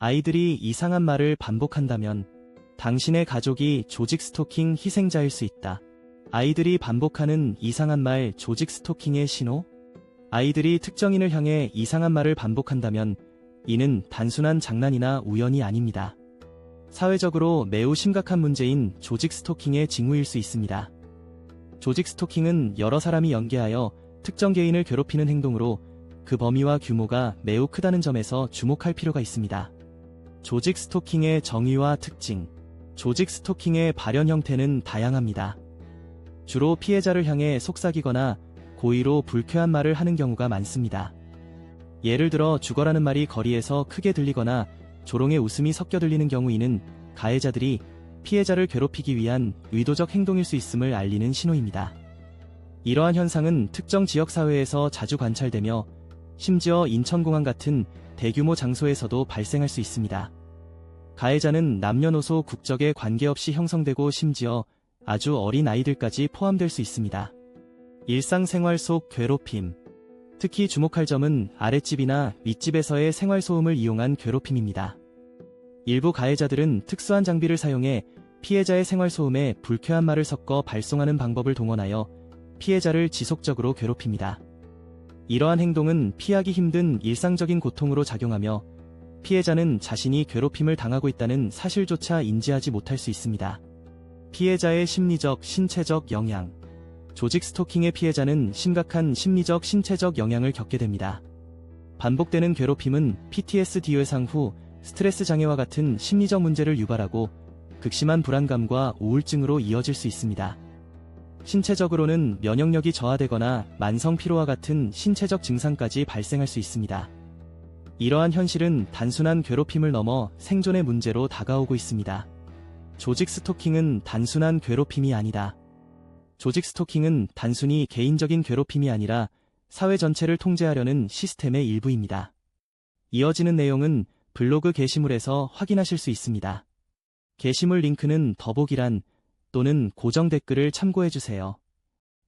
아이들이 이상한 말을 반복한다면 당신의 가족이 조직 스토킹 희생자일 수 있다. 아이들이 반복하는 이상한 말 조직 스토킹의 신호? 아이들이 특정인을 향해 이상한 말을 반복한다면 이는 단순한 장난이나 우연이 아닙니다. 사회적으로 매우 심각한 문제인 조직 스토킹의 징후일 수 있습니다. 조직 스토킹은 여러 사람이 연계하여 특정 개인을 괴롭히는 행동으로 그 범위와 규모가 매우 크다는 점에서 주목할 필요가 있습니다. 조직 스토킹의 정의와 특징 조직 스토킹의 발현 형태는 다양합니다. 주로 피해자를 향해 속삭이거나 고의로 불쾌한 말을 하는 경우가 많습니다. 예를 들어 죽어라는 말이 거리에서 크게 들리거나 조롱의 웃음이 섞여 들리는 경우 이는 가해자들이 피해자를 괴롭히기 위한 의도적 행동일 수 있음을 알리는 신호입니다. 이러한 현상은 특정 지역 사회에서 자주 관찰되며 심지어 인천공항 같은 대규모 장소에서도 발생할 수 있습니다. 가해자는 남녀노소 국적에 관계없이 형성되고 심지어 아주 어린 아이들까지 포함될 수 있습니다. 일상생활 속 괴롭힘. 특히 주목할 점은 아랫집이나 윗집에서의 생활소음을 이용한 괴롭힘입니다. 일부 가해자들은 특수한 장비를 사용해 피해자의 생활소음에 불쾌한 말을 섞어 발송하는 방법을 동원하여 피해자를 지속적으로 괴롭힙니다. 이러한 행동은 피하기 힘든 일상적인 고통으로 작용하며 피해자는 자신이 괴롭힘을 당하고 있다는 사실조차 인지하지 못할 수 있습니다. 피해자의 심리적, 신체적 영향. 조직 스토킹의 피해자는 심각한 심리적, 신체적 영향을 겪게 됩니다. 반복되는 괴롭힘은 PTSD 외상 후 스트레스 장애와 같은 심리적 문제를 유발하고 극심한 불안감과 우울증으로 이어질 수 있습니다. 신체적으로는 면역력이 저하되거나 만성 피로와 같은 신체적 증상까지 발생할 수 있습니다. 이러한 현실은 단순한 괴롭힘을 넘어 생존의 문제로 다가오고 있습니다. 조직 스토킹은 단순한 괴롭힘이 아니다. 조직 스토킹은 단순히 개인적인 괴롭힘이 아니라 사회 전체를 통제하려는 시스템의 일부입니다. 이어지는 내용은 블로그 게시물에서 확인하실 수 있습니다. 게시물 링크는 더보기란 또는 고정 댓글을 참고해주세요.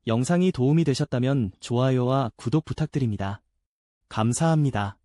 영상이 도움이 되셨다면 좋아요와 구독 부탁드립니다. 감사합니다.